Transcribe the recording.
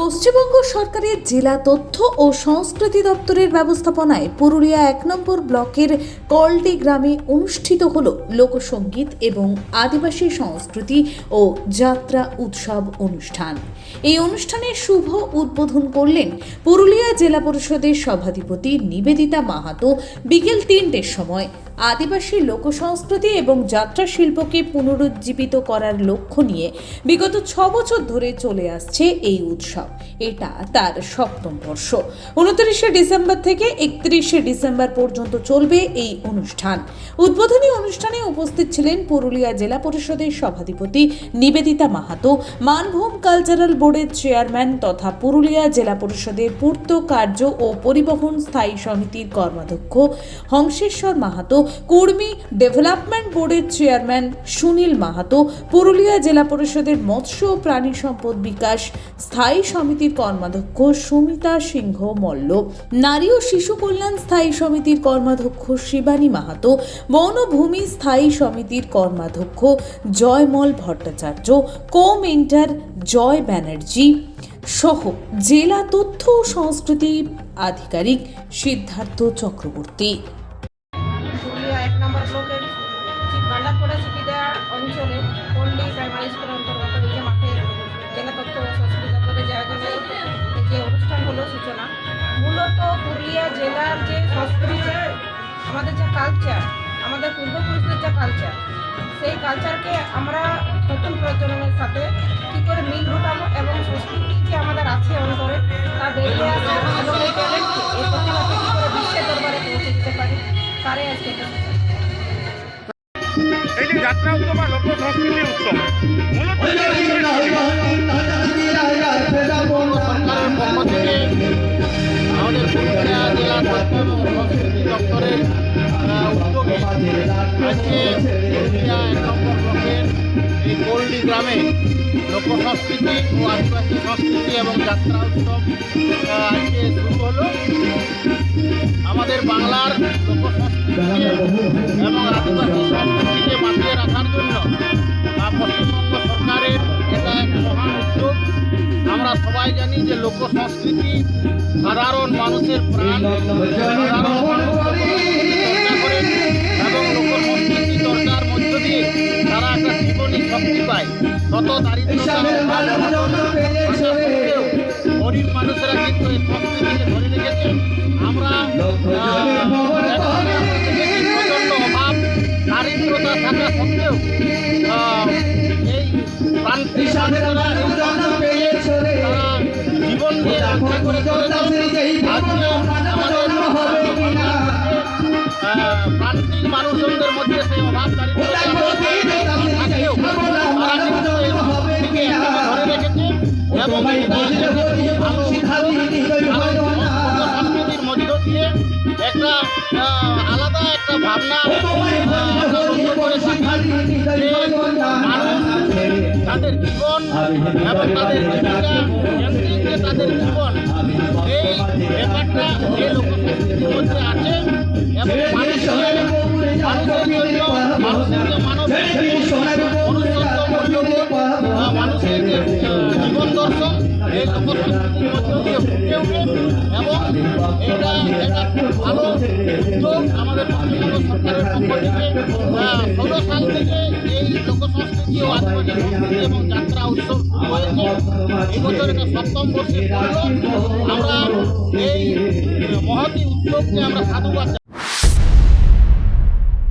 পশ্চিমবঙ্গ সরকারের জেলা তথ্য ও সংস্কৃতি দপ্তরের ব্যবস্থাপনায় পুরুলিয়া এক নম্বর ব্লকের কলটি গ্রামে অনুষ্ঠিত হল লোকসঙ্গীত এবং আদিবাসী সংস্কৃতি ও যাত্রা উৎসব অনুষ্ঠান। এই অনুষ্ঠানের শুভ উদ্বোধন করলেন পুরুলিয়া জেলা পরিষদের সভাধিপতি নিবেদিতা মাহাতো। বিকেল তিনটের সময় আদিবাসী লোকসংস্কৃতি এবং যাত্রা শিল্পকে পুনরুজ্জীবিত করার লক্ষ্য নিয়ে বিগত ছ বছর ধরে চলে আসছে এই উৎসব। এটা তার সপ্তম বর্ষ। উনত্রিশে ডিসেম্বর থেকে একত্রিশে ডিসেম্বর পর্যন্ত চলবে এই অনুষ্ঠান। উদ্বোধনী অনুষ্ঠানে উপস্থিত ছিলেন পুরুলিয়া জেলা পরিষদের সভাধিপতি নিবেদিতা মাহাতো, মানভূম কালচারাল বোর্ডের চেয়ারম্যান তথা পুরুলিয়া জেলা পরিষদের পূর্ত কার্য ও পরিবহন স্থায়ী সমিতির কর্মাধ্যক্ষ হংসেশ্বর মাহাতো, কর্মী ডেভেলপমেন্ট বোর্ডের চেয়ারম্যান সুনীল মাহাতো, পুরুলিয়া জেলা পরিষদের মৎস্য ও প্রাণী সম্পদ বিকাশ, স্থায়ী সমিতির কর্মাধ্যক্ষ সুমিতা সিংহ মল্ল, নারী ও শিশু কল্যাণ স্থায়ী সমিতির কর্মাধ্যক্ষ শিবানী মাহাতো, বনভূমি স্থায়ী সমিতির কর্মাধ্যক্ষ জয়মল ভট্টাচার্য কো মেন্টার জয় ব্যানার্জি সহ জেলা তথ্য ও সংস্কৃতি আধিকারিক সিদ্ধার্থ চক্রবর্তী। সূচনা। মূলত পুরুলিয়া জেলার যে সংস্কৃতি, আমাদের যে কালচার আমাদের পূর্বপুরুষদের যে কালচার সেই কালচারকে আমরা নতুন প্রজন্মের সাথে কী করে মিল ঘটাবো এবং সংস্কৃতি যে আমাদের আছে অন্তরে, তা বেরিয়ে আসা এবং এই ট্যালেন্টকে এই প্রতিভাকে কী করে বিশ্বের দরবারে পৌঁছে দিতে পারি, তারই আজকে এই যাত্রা উৎসব বা লোক সংস্কৃতি উৎসব আজকে পুরুলিয়া এক নম্বর এই গোল্ডি গ্রামে লোক সংস্কৃতি ও আদিবাসী সংস্কৃতি এবং যাত্রা উৎসব আজকে আমাদের বাংলার লোক সংস্কৃতিকে এবং আদিবাসী সংস্কৃতিকে বাঁচিয়ে রাখার জন্য পশ্চিমবঙ্গ সরকারের এটা এক মহান উদ্যোগ আমরা সবাই জানি যে লোক সংস্কৃতি সাধারণ মানুষের প্রাণ, সাধারণ শত দারিদ্রতা গরিব মানুষেরা কিন্তু এই সংস্কৃতিকে ধরে আমরা প্রচণ্ড অভাব দারিদ্রতা থাকা সত্ত্বেও এই প্রান্তিক তারা জীবন দিয়ে রক্ষা করে প্রান্তিক মানুষজনদের মধ্যে সেই অভাব দারিদ্রতা মধ্য দিয়ে একটা আলাদা একটা ভাবনা তাদের জীবন এবং তাদের এই ওঠে এবং এটা একটা ভালো উদ্যোগ আমাদের পশ্চিমবঙ্গ সরকারের পক্ষ থেকে ষোলো সাল থেকে এই লোকসংস্কৃতি ও আদিবাসী সংস্কৃতি এবং যাত্রা উৎসব শুরু আমরা এই মহতি উদ্যোগকে আমরা সাধুবাদ।